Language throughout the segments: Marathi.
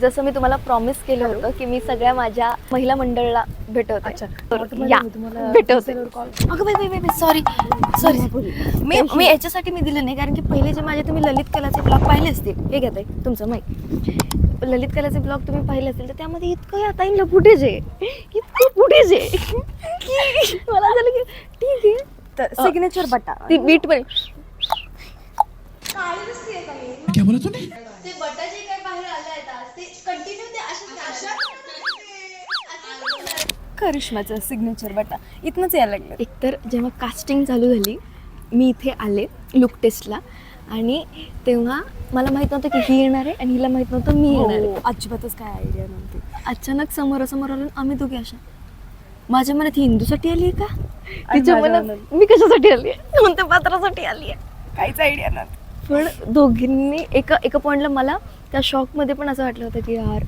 जसं मी तुम्हाला प्रॉमिस केलं होतं की मी सगळ्या माझ्या महिला मंडळाला भेटवते. अच्छा. तर आता या भेटवते. अगं बाई बाई बाई सॉरी सॉरी मी मी याच्यासाठी मी दिलं नाही कारण की पहिले जे माझे तुम्ही ललित कलाचे ब्लॉग पाहिले असतील हे घेत आहे तुमचं माहीत ललित कलाचे ब्लॉग तुम्ही पाहिले असतील तर त्यामध्ये इतकं आता इंला फुटेज आहे. इतकं फुटेज आहे. की मला झालं की ठीक आहे. तर सिग्नेचर बटा. ती बीट पण क्या बोला तूने? ते बटा जे काही बाहेर आलं ते कंटिन्यू ते अशाच करिश्माचं सिग्नेचर बटा. इथनच यायला लागलं एकतर जेव्हा कास्टिंग चालू झाली मी इथे आले लुक टेस्टला आणि तेव्हा मला माहीत नव्हतं की ही येणार आहे आणि हिला माहीत नव्हतं मी येणार आहे. हो, अजिबातच काय आयडिया नव्हती. अचानक समोरासमोर आलो आम्ही दोघे अशा. माझ्या मनात ही हिंदूसाठी आली आहे का तिच्या मनात मनात- मी कशासाठी आली आहे कोणत्या पात्रासाठी आली आहे काहीच आयडिया नव्हती. पण दोघींनी एका एका पॉईंटला मला त्या शॉकमध्ये पण असं वाटलं होतं की यार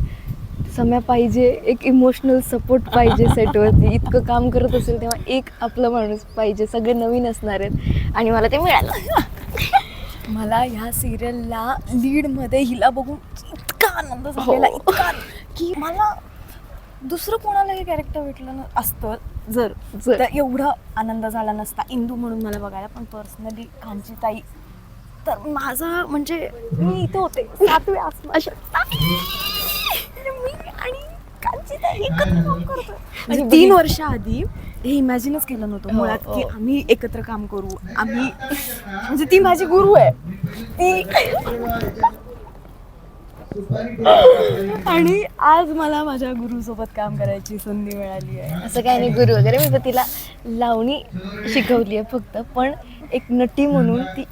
सम्या पाहिजे एक इमोशनल सपोर्ट पाहिजे सेटवरती इतकं काम करत असेल तेव्हा एक आपला माणूस पाहिजे. सगळे नवीन असणार आहेत. आणि मला ते मिळालं. मला ह्या सिरियलला लीडमध्ये हिला बघून इतका आनंद झालेला हो. इतका की मला दुसरं कोणाला हे कॅरेक्टर भेटलं न- असतं. जर जर. एवढा आनंद झाला नसता. इंदू म्हणून मला बघायला पण पर्सनली खानची ताई तर माझा म्हणजे मी इथे होते. सातवे आसमान अशा मी आणि कांची ताई एकत्र काम करतो आणि आणि तीन वर्ष आधी हे इमॅजिनच केलं नव्हतं मुळात की हो. आम्ही एकत्र काम करू. आम्ही म्हणजे ती माझी गुरु आहे. ती आणि आज मला माझ्या गुरु सोबत काम करायची संधी मिळाली आहे. असं काही नाही गुरु वगैरे. मी तर तिला लावणी शिकवली आहे फक्त. पण एक नटी म्हणून ती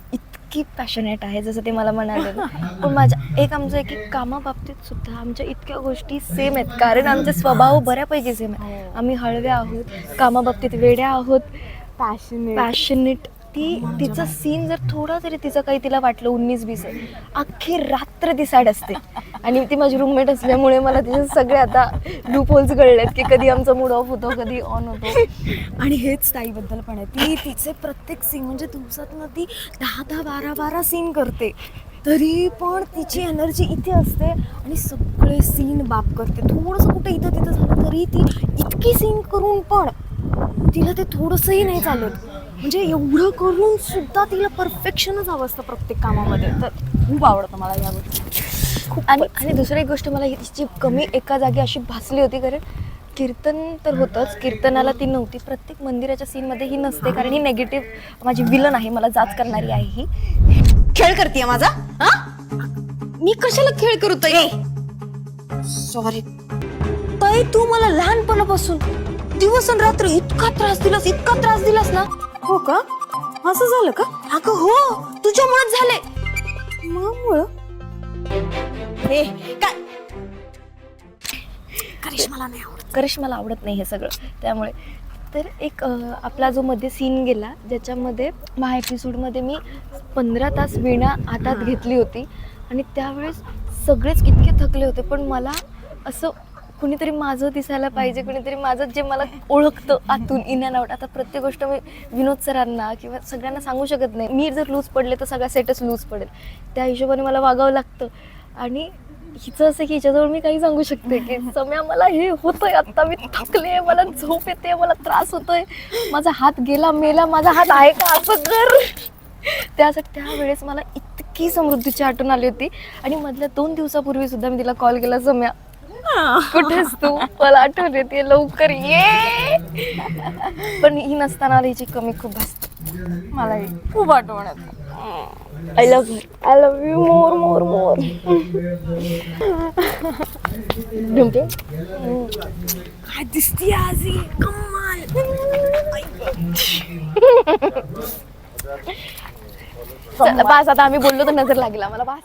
इतकी पॅशनेट आहे जसं ते मला म्हणाले. ना. पण माझ्या एक आमचं एक एक कामाबाबतीत सुद्धा आमच्या इतक्या गोष्टी सेम आहेत. कारण आमचे स्वभाव बऱ्यापैकी सेम आहे हो. आम्ही हळव्या आहोत कामाबाबतीत वेड्या आहोत. पॅशनेट पॅशनेट ती तिचं सीन जर थोडा जरी तिचं काही तिला वाटलं उन्नीस बीस आहे. अख्खी रात्र ती सॅड असते. आणि ती माझी रूममेट असल्यामुळे मला तिचे सगळे आता लूप होल्स कळलेत की कधी आमचा मूड ऑफ होतो कधी ऑन होतो. आणि हेच ताईबद्दल पण आहे. ती तिचे प्रत्येक सीन म्हणजे दिवसातनं ती दहा दहा बारा बारा सीन करते. तरी पण तिची एनर्जी इथे असते आणि सगळे सीन बाप करते. थोडंसं कुठे इथं तिथं झालं तरी ती इतकी सीन करून पण तिला ते थोडंसंही नाही चालत. म्हणजे एवढं करून सुद्धा तिला परफेक्शनच हवं असतं प्रत्येक कामामध्ये. तर खूप आवडतं मला या गोष्टी. खूप आणि आणि दुसरी एक गोष्ट मला हिची कमी एका जागी अशी भासली होती कारण कीर्तन तर होतंच. कीर्तनाला ती नव्हती. प्रत्येक मंदिराच्या सीनमध्ये ही नसते कारण ही नेगेटिव्ह माझी विलन आहे मला जाच करणारी आहे ही. खेळ करते माझा? हा? मी कशाला खेळ करू ताई सॉरी ताई तू मला लहानपणापासून दिवस आणि रात्र इतका त्रास दिलास इतका त्रास दिलास ना. हो का? असं झालं का? अगं हो तुझ्यामुळेच झाले मामुळं? हे काय? करिश्माला नाही आवडत. करिश्माला आवडत नाही हे सगळं. त्यामुळे तर एक अं, आपला जो मध्ये सीन गेला ज्याच्यामध्ये महा एपिसोडमध्ये मी पंधरा तास वीणा हातात घेतली होती. आणि त्यावेळेस सगळेच इतके थकले होते पण मला असं कुणीतरी माझं दिसायला पाहिजे कुणीतरी माझं जे मला ओळखतं आतून इन अँड आउट आता प्रत्येक गोष्ट मी विनोद सरांना किंवा सगळ्यांना सांगू शकत नाही. मी जर लूज पडले तर सगळा सेटच लूज पडेल. त्या हिशोबाने मला वागावं लागतं. आणि हिचं असं की हिच्याजवळ मी काही सांगू शकते की सम्या मला हे होतंय आत्ता मी थकले मला झोप येते मला त्रास होतोय. माझा हात गेला मेला माझा हात आहे का असं कर त्यासाठी त्यावेळेस मला इतकी समृद्धीची आठवण आली होती. आणि मधल्या दोन दिवसापूर्वी सुद्धा मी तिला कॉल केला सम्या कुठेस तू? मला आठवण येते लवकर ये. पण ही नसताना हिची कमी खूप भासते मला खूप आठवण येते. I love I love you मोर मोर मोर ढुमके काय दिसती आजी कमाल चला बास आता आम्ही बोललो तर नजर लागला मला बास.